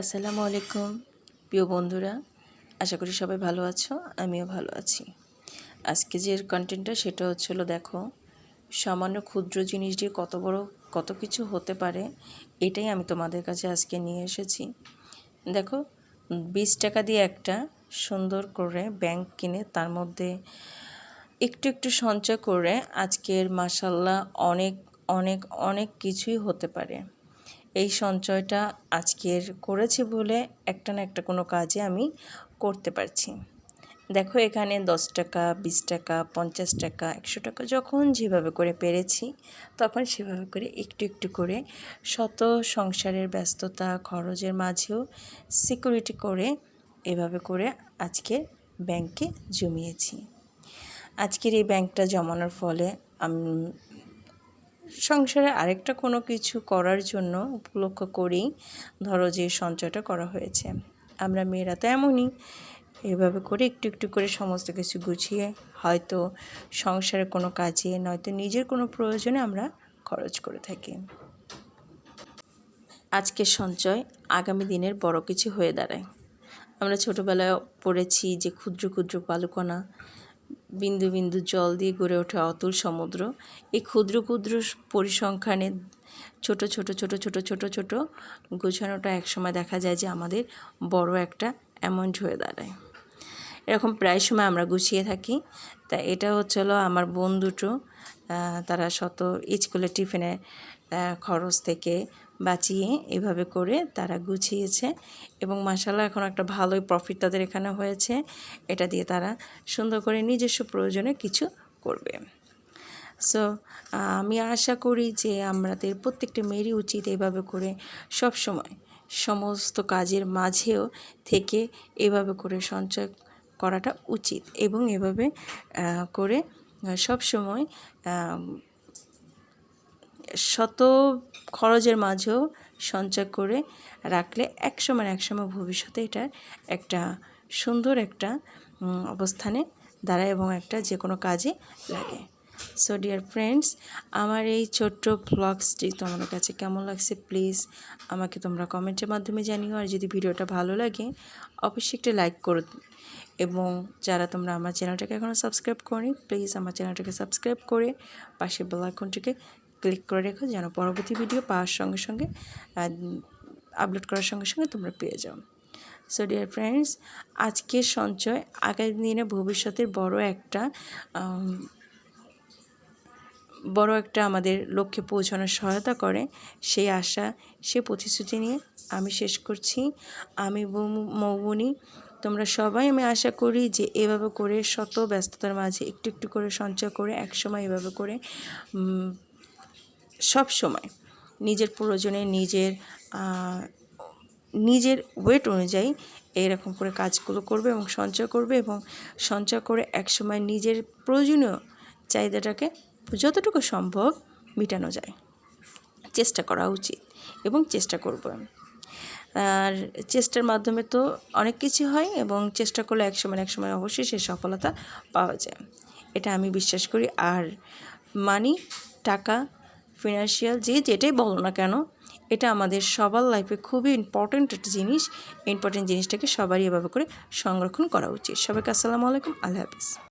আসসালামু আলাইকুম, প্রিয় বন্ধুরা। আশা করি সবাই ভালো আছো, আমিও ভালো আছি। আজকে যে কন্টেন্টটা সেটা হচ্ছিল দেখো, সামান্য ক্ষুদ্র জিনিস দিয়ে কত বড় কত কিছু হতে পারে, এটাই আমি তোমাদের কাছে আজকে নিয়ে এসেছি। দেখো, বিশ টাকা দিয়ে একটা সুন্দর করে ব্যাংক কিনে তার মধ্যে একটু একটু সঞ্চয় করে আজকের মাসাল্লাহ অনেক অনেক অনেক কিছুই হতে পারে। এই সঞ্চয়টা আজকের করেছি বলে একটা না একটা কোনো কাজে আমি করতে পারছি। দেখো এখানে দশ টাকা, বিশ টাকা, পঞ্চাশ টাকা, একশো টাকা যখন যেভাবে করে পেরেছি তখন সেভাবে করে একটু একটু করে শত সংসারের ব্যস্ততা, খরচের মাঝেও সিকিউরিটি করে এভাবে করে আজকে ব্যাংকে জমিয়েছি। আজকের এই ব্যাংকটা জমানোর ফলে সংসারে আরেকটা কোনো কিছু করার জন্য উপলক্ষ করেই ধরো যে সঞ্চয়টা করা হয়েছে। আমরা মেয়েরা তো এমনই, এভাবে করে একটু একটু করে সমস্ত কিছু গুছিয়ে হয়তো সংসারে কোনো কাজে, নয়তো নিজের কোনো প্রয়োজনে আমরা খরচ করে থাকি। আজকের সঞ্চয় আগামী দিনের বড় কিছু হয়ে দাঁড়ায়। আমরা ছোটোবেলায় পড়েছি যে ক্ষুদ্র ক্ষুদ্র বালুকণা বিন্দু বিন্দু জল দিয়ে গড়ে ওঠে অতুল সমুদ্র। এই ক্ষুদ্র ক্ষুদ্র পরিসংখ্যানে ছোট ছোট ছোট ছোট ছোট ছোট গোছানোটা একসময় দেখা যায় যে আমাদের বড় একটা অ্যামাউন্ট হয়ে দাঁড়ায়। এরকম প্রায় সময় আমরা গুছিয়ে থাকি। তা এটা হচ্ছিল আমার বন্ধুটো তারা শত স্কুলের টিফিনের খরচ থেকে বাঁচিয়ে এভাবে করে তারা গুছিয়েছে এবং মাসাল্লাহ এখন একটা ভালোই প্রফিট তাদের এখানে হয়েছে। এটা দিয়ে তারা সুন্দর করে নিজস্ব প্রয়োজনে কিছু করবে। সো আমি আশা করি যে আমাদের প্রত্যেকটা মেয়েরই উচিত এভাবে করে সব সময় সমস্ত কাজের মাঝেও থেকে এভাবে করে সঞ্চয় করাটা উচিত এবং এভাবে করে সব সময় শত খরচের মাঝেও সঞ্চয় করে রাখলে এক সময় এক সময় ভবিষ্যতে এটা একটা সুন্দর একটা অবস্থানে দাঁড়ায় এবং একটা যে কোনো কাজে লাগে। সো ডিয়ার ফ্রেন্ডস আমার এই ছোট্ট ব্লগসটি তোমাদের কাছে কেমন লাগছে প্লিজ আমাকে তোমরা কমেন্টের মাধ্যমে জানিও। আর যদি ভিডিওটা ভালো লাগে, অবশ্যই একটা লাইক করো। এবং যারা তোমরা আমার চ্যানেলটাকে এখনও সাবস্ক্রাইব করি প্লিজ আমার চ্যানেলটাকে সাবস্ক্রাইব করে পাশে বেল আইকনটিকে ক্লিক করে রেখো, যেন পরবর্তী ভিডিও পাওয়ার সঙ্গে সঙ্গে আপলোড করার সঙ্গে সঙ্গে তোমরা পেয়ে যাও। সো ডিয়ার ফ্রেন্ডস আজকের সঞ্চয়, আগামী দিনে ভবিষ্যতের বড় একটা বড় একটা আমাদের লক্ষ্যে পৌঁছানোর সহায়তা করে, সেই আশা, সে প্রতিশ্রুতি নিয়ে আমি শেষ করছি। আমি মৌবনি, তোমরা সবাই আমি আশা করি যে এভাবে করে শত ব্যস্ততার মাঝে একটু একটু করে সঞ্চয় করে, একসময় এভাবে করে সব সময় নিজের প্রয়োজনে নিজের নিজের ওয়েট অনুযায়ী এরকম করে কাজগুলো করবে এবং সঞ্চয় করবে এবং সঞ্চয় করে একসময় নিজের প্রয়োজনীয় চাহিদাটাকে যতটুকু সম্ভব মেটানো যায়। চেষ্টা করা উচিত এবং চেষ্টা করব। আর চেষ্টার মাধ্যমে তো অনেক কিছু হয় এবং চেষ্টা করলে এক সময় এক সময় অবশ্যই সে সফলতা পাওয়া যায়। এটা আমি বিশ্বাস করি। আর মানি টাকা ফিনান্সিয়াল যে যেটাই বলো না কেন, এটা আমাদের সবার লাইফে খুবই ইম্পর্ট্যান্ট একটা জিনিস। ইম্পর্টেন্ট জিনিসটাকে সবারই এভাবে করে সংরক্ষণ করা উচিত। সবাইকে আসসালামু আলাইকুম। আল্লাহ হাফিজ।